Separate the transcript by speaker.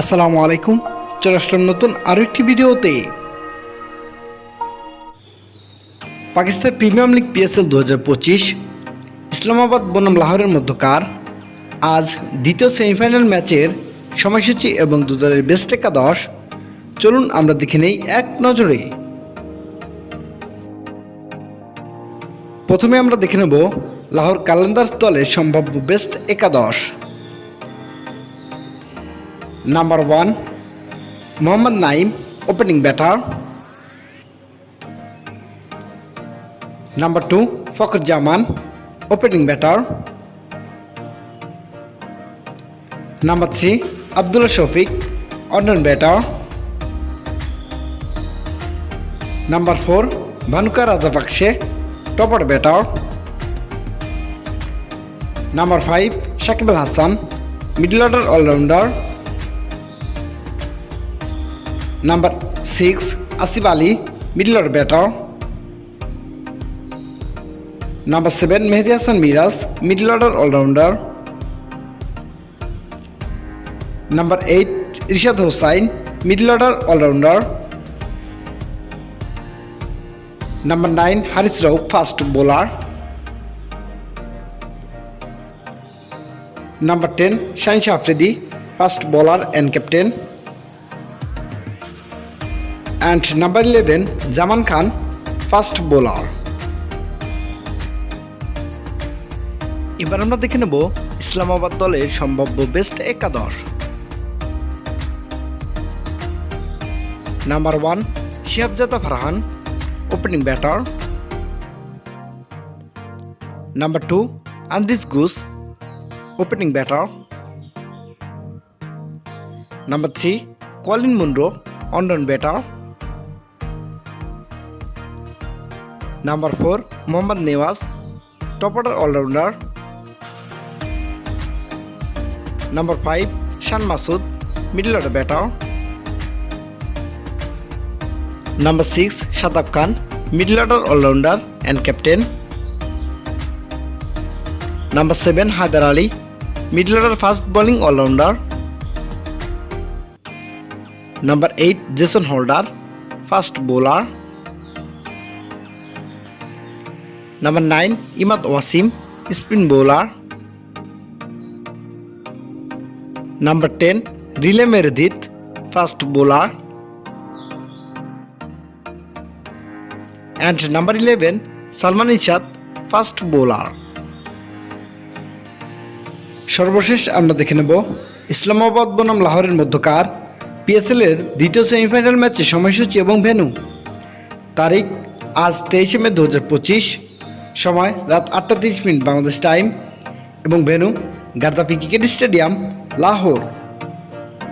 Speaker 1: আসসালামু আলাইকুম। চলে আসলাম নতুন আরও একটি ভিডিওতে। পাকিস্তান প্রিমিয়াম লিগ পিএসএল দু হাজার পঁচিশ, ইসলামাবাদ, বনাম, লাহোরের মধ্যকার। আজ দ্বিতীয় সেমিফাইনাল ম্যাচের সময়সূচি এবং দু দলের বেস্ট একাদশ। চলুন আমরা দেখে নেই এক নজরে। প্রথমে আমরা দেখে নেব লাহোর কালান্দার্স দলের সম্ভাব্য বেস্ট একাদশ। Number one Mohammad Naim opening batter number two Fakhar Zaman opening batter number three Abdullah Shafique অনন batter number four Bhanuka Rajapaksa topper batter number five Shakib Al Hasan middle order allrounder number six Asif Ali middle order batter number seven Mehedi Hasan Miraz middle order allrounder number eight Rishad Hossain middle order allrounder number nine Haris Rauf fast bowler number ten Shaheen Afridi fast bowler and captain and number eleven Zaman Khan fast bowler এবার আমরা দেখে নেব ইসলামাবাদ দলের সম্ভাব্য best একাদশ। Number one Sahibzada Farhan opening batter number two Andries Gous opening batter number three Colin Munro one down batter number four, Mohammad Nawaz top order allrounder. Number five, Shan Masood, middle order batter number six Shadab Khan, middle order allrounder and captain number seven, Haider Ali, middle order fast bowling allrounder. Number eight, Jason Holder fast bowler. Number nine Imad Wasim spin bowler number ten Riley Meredith fast bowler and number eleven Salman Irshad fast bowler সর্বশেষ আমরা দেখে নেব ইসলামাবাদ বনাম লাহোরের মধ্যকার PSL এর দ্বিতীয় semifinal ম্যাচে সময়সূচি এবং ভেন্যু তারিখ আজ তেইশে মে দু হাজার পঁচিশ। সময় রাত আটটা মিনিট বাংলাদেশ টাইম এবং venue Gaddafi cricket stadium Lahore.